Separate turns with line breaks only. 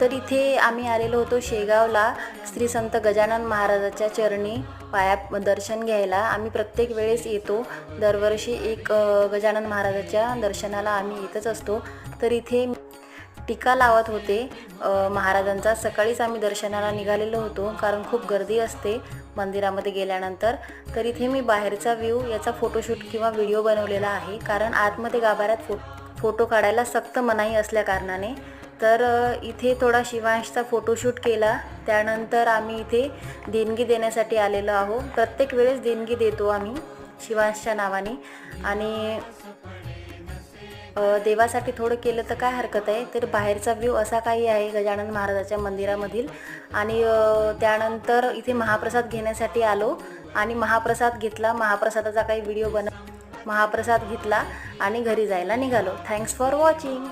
तर इथे आम्ही आलेलो होतो शेगावला. श्री संत गजानन महाराजाच्या चरणी पाया दर्शन घ्यायला. आम्ही प्रत्येक वेळेस येतो. दरवर्षी एक गजानन महाराजाच्या दर्शनाला आम्ही येतच असतो. तर इथे टीका लावत होते. महाराजांचा. सकाळीच आम्ही दर्शनाला निघालेलो होतो कारण खूप गर्दी असते मंदिरामध्ये गेल्यानंतर. तर इथे मी बाहेरचा व्ह्यू याचा फोटोशूट किंवा व्हिडिओ बनवलेला आहे कारण आतमध्ये गाभाऱ्यात फो फोटो काढायला सक्त मनाई असल्या कारणाने तर इथे थोडा शिवांशचा फोटोशूट केला. त्यानंतर आम्ही इथे देणगी देण्यासाठी आलेलो आहो प्रत्येक वेळेस देणगी देतो आम्ही शिवांशच्या नावाने. आणि देवासाठी थोडं केलं तर काय हरकत आहे? तर बाहेरचा व्ह्यू असा काही आहे गजानन महाराजाच्या मंदिरामधील. आणि त्यानंतर इथे महाप्रसाद घेण्यासाठी आलो. आणि महाप्रसाद घेतला. महाप्रसादाचा काही व्हिडिओ बन महाप्रसाद घेतला आणि घरी जायला निघालो. Thanks for watching